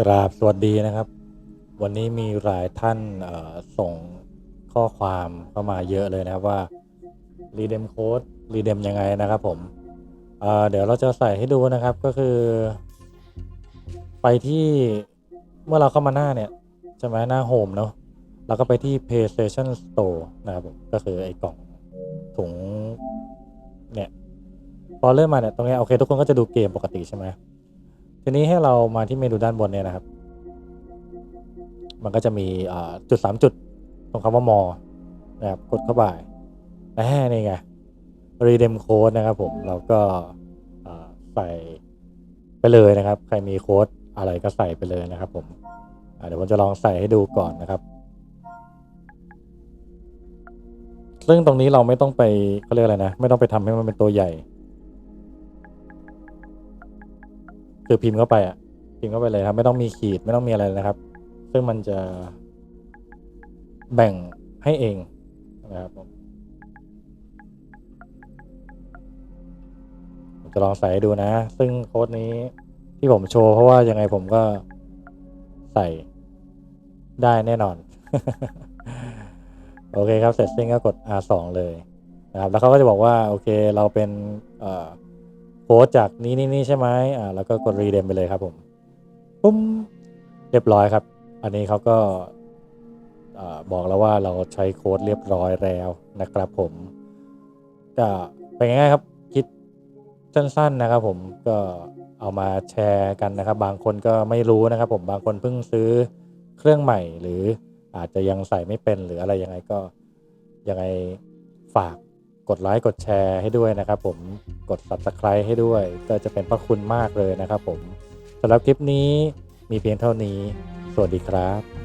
กราบสวัสดีนะครับ วันนี้มีหลายท่านส่งข้อความเข้ามาเยอะเลยนะครับว่า redeem code r e d e m ยังไงนะครับผมเเดี๋ยวเราจะใส่ให้ดูนะครับก็คือ ไปที่เมื่อเราเข้ามาหน้าเนี่ยใช่ไหมหน้าโฮมเนาะเราก็ไปที่ PlayStation Store นะครับผมก็คือไอ้กล่องถุงเนี่ยพอเริ่มมาเนี่ยตรงนี้โอเคทุกคนก็จะดูเกมปกติใช่ไหม ทีนี้ให้เรามาที่เมนูด้านบนเนี่ยนะครับ มันก็จะมีจุดสามจุดตรงคำว่ามอนะครับกดเข้าไปแหมนี่ไง redeem code นะครับผมเราก็ใส่ไปเลยนะครับ ใครมีโค้ดอะไรก็ใส่ไปเลยนะครับ ผมเดี๋ยวผมจะลองใส่ให้ดูก่อนนะครับ ซึ่งตรงนี้เราไม่ต้องไปเขาเรียกอะไรนะ ไม่ต้องไปทำให้มันเป็นตัวใหญ่ คือพิมพ์เข้าไปอะ พิมพ์เข้าไปเลยครับ ไม่ต้องมีขีดไม่ต้องมีอะไรเลยนะครับ ซึ่งมันจะแบ่งให้เองนะครับผมจะลองใส่ดูนะ ซึ่งโค้ดนี้ที่ผมโชว์เพราะว่ายังไงผมก็ใส่ได้แน่นอน โอเคครับเสร็จสิ้นก็กด R2 เลยนะครับ แล้วเขาก็จะบอกว่า โอเค เราเป็นเอ่อ โค้ดจากนี้นี่นี่ใช่ไหมอ่าแล้วก็กด redeem ไปเลยครับผมปุ้มเรียบร้อยครับ อันนี้เขาก็อ่อบอกแล้วว่าเราใช้โค้ดเรียบร้อยแล้วนะครับผมก็เป็นง่ายครับคิดสั้นๆนะครับผมก็เอามาแชร์กันนะครับ บางคนก็ไม่รู้นะครับ ผมบางคนเพิ่งซื้อเครื่องใหม่ หรืออาจจะยังใส่ไม่เป็นหรืออะไรยังไงก็ยังไงฝาก กดไลค์กดแชร์ให้ด้วยนะครับผมกด subscribe ให้ด้วย ก็จะเป็นพระคุณมากเลยนะครับผมสำหรับคลิปนี้มีเพียงเท่านี้ สวัสดีครับ